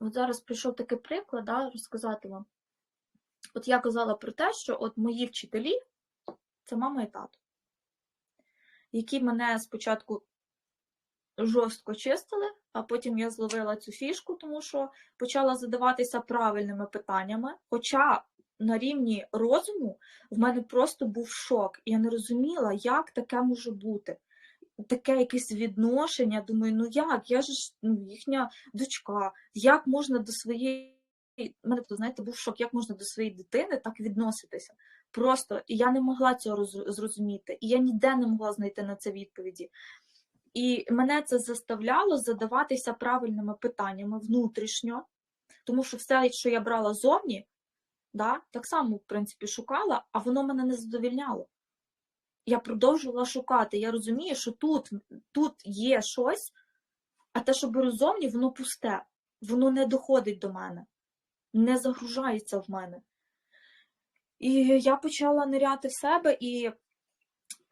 От зараз прийшов такий приклад, да, розказати вам. От я казала про те, що от мої вчителі це мама і тато, які мене спочатку жорстко чистили, а потім я зловила цю фішку, тому що почала задаватися правильними питаннями. Хоча на рівні розуму в мене просто був шок. Я не розуміла, як таке може бути. Таке якесь відношення. Думаю, ну як? Я ж ну, їхня дочка, як можна до своєї. У мене знаєте, був шок, як можна до своєї дитини так відноситися. Просто і я не могла цього зрозуміти, і я ніде не могла знайти на це відповіді. І мене це заставляло задаватися правильними питаннями внутрішньо, тому що все, що я брала зовні, да, так само, в принципі, шукала, а воно мене не задовільняло. Я продовжувала шукати. Я розумію, що тут, тут є щось, а те, що беру зовні, воно пусте, воно не доходить до мене, не загружається в мене. І я почала ниряти в себе, і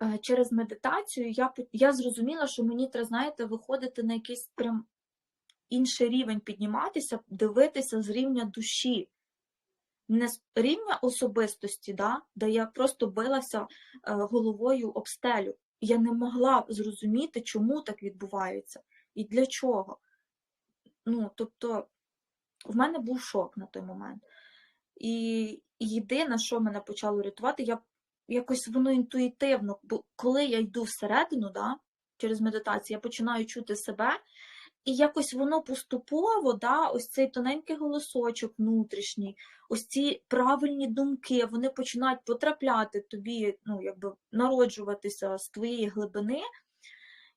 е, через медитацію я, я зрозуміла, що мені треба, знаєте, виходити на якийсь прям інший рівень підніматися, дивитися з рівня душі. Не з рівня особистості, да, де я просто билася е, головою об стелю. Я не могла зрозуміти, чому так відбувається і для чого. Ну, тобто, в мене був шок на той момент. І єдине, що мене почало рятувати, я якось воно інтуїтивно, бо коли я йду всередину, да, через медитацію, я починаю чути себе, і якось воно поступово, да, ось цей тоненький голосочок внутрішній, ось ці правильні думки, вони починають потрапляти тобі, ну, якби народжуватися з твоєї глибини,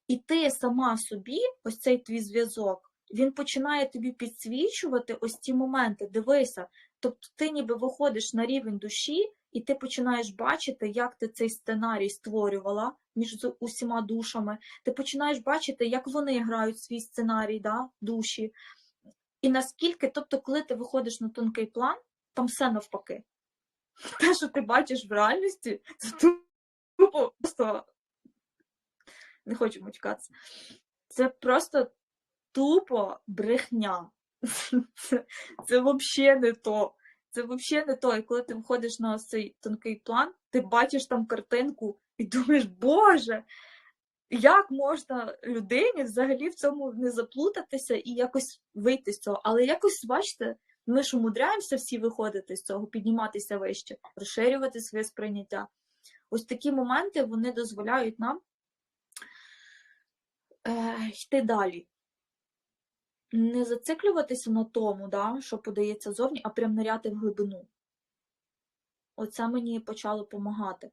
і ти сама собі, ось цей твій зв'язок, він починає тобі підсвічувати ось ці моменти. Дивися, тобто ти ніби виходиш на рівень душі, і ти починаєш бачити, як ти цей сценарій створювала між усіма душами. Ти починаєш бачити, як вони грають свій сценарій, да, душі. І наскільки, тобто, коли ти виходиш на тонкий план, там все навпаки. Те, що ти бачиш в реальності, це тупо просто не хочу матюкатися. Це просто тупо брехня. Це, взагалі не то. Це взагалі не то. І коли ти виходиш на ось цей тонкий план, ти бачиш там картинку і думаєш, Боже, як можна людині взагалі в цьому не заплутатися і якось вийти з цього. Але якось, бачите, ми ж умудряємося всі виходити з цього, підніматися вище, розширювати своє сприйняття. Ось такі моменти вони дозволяють нам е, йти далі. Не зациклюватися на тому, да, що подається зовні, а прям ниряти в глибину. Оце мені почало допомагати.